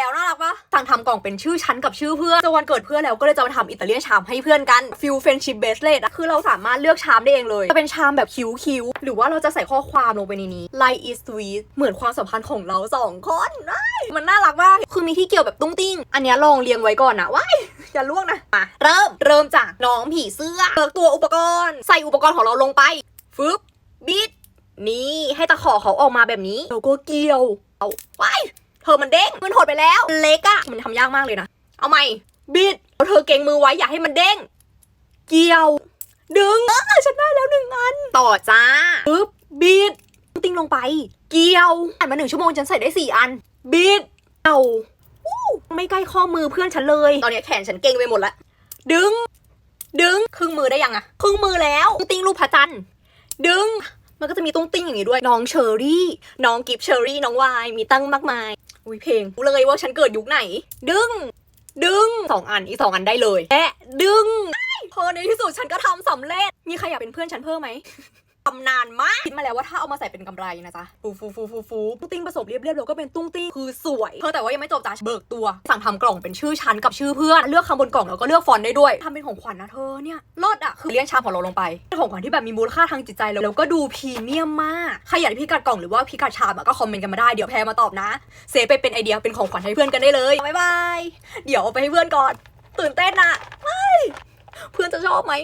แล้วน่ารักปะสั่งทำกล่องเป็นชื่อฉันกับชื่อเพื่อนจะวันเกิดเพื่อนแล้วก็เลยจะมาทำอิตาเลียนชามให้เพื่อนกันฟิลเฟนชิ p เบสเลดคือเราสามารถเลือกชามได้เองเลยจะเป็นชามแบบคิ้วๆหรือว่าเราจะใส่ข้อความลงไปในนี้ Life is sweet เหมือนความสัมพันธ์ของเราสองคนมันน่ารักมากคือมีที่เกี่ยวแบบตุ้งติ้ง อันนี้ลองเรียงไว้ก่อนนะว้ายอย่าล่วงนะมาเริ่มเริ่มจากน้องผีเสื้อเลือตัวอุปกรณ์ ใส่อุปกรณ์ของเราลงไปฟึบบิดนี่ให้ตะขอเขาออกมาแบบนี้แล้วก็เกี่ยวเอาว้าย อมันเด้งมันหดไปแล้ว เล็กอะมันทำยากมากเลยนะ เอาใหม่บิดเอาเธอเก่งมือไว้อย่าให้มันเด้ง เกี่ยว ดึงเออฉันได้แล้วหนึ่งอัน ต่อจ้าปึ๊บบิดติ้งลงไป เกี่ยวผ่านมาหนึ่งชั่วโมงฉันใส่ได้สี่อัน บิดเอาอู้ไม่ใกล้ข้อมือเพื่อนฉันเลย ตอนนี้แขนฉันเก่งไปหมดล้วดึง ดึงครึ่งมือได้ยังอะครึ่งมือแล้วตุ้งติ้งรูปพระจันทร์ดึงมันก็จะมีตุ้งติ้งอย่างนี้ด้วย น้องเชอรี่ น้องกิฟเชอรี่ น้องวาย มีตั้งมากมาย อุ้ยเพลงรู้เลยว่าฉันเกิดยุคไหน ดึง ดึงสองอันอีกสองอันได้เลยและดึงพอในที่สุดฉันก็ทำสำเร็จ มีใครอยากเป็นเพื่อนฉันเพิ่มไหม ทำนานมากคิดมาแล้วว่าถ้าเอามาใส่เป็นกำไรนะจ๊ะฟูฟูฟูฟูฟูตุ้งติ้งผสมเรียบๆแล้วก็เป็นตุ้งติ้งคือสวยเพิ่งแต่ว่ายังไม่จบจ้ะเบิกตัว สั่งทำกล่องเป็นชื่อฉันกับชื่อเพื่อนเลือกคำบนกล่องแล้วก็เลือกฟอนต์ได้ด้วยทำเป็นของขวัญนะเธอเนี่ยรอดอะคือเลี้ยงชามของเราลงไปเป็นของขวัญที่แบบมีมูลค่าทางจิตใจแล้วแล้วก็ดูพรีเมียมมากใครอยากได้พิกัดกล่องหรือว่าพิกัดชามอะก็คอมเมนต์กันมาได้เดี๋ยวแพรมาตอบนะเซฟไปเป็นไอเดียเป็นของขวัญให้เพื่อนกันได้เลยบ๊ายบายเดี๋ยวเอาไปให้เพื่อนก่อน ตื่นเต้นอะไม่เพื่อนจะชอบไหม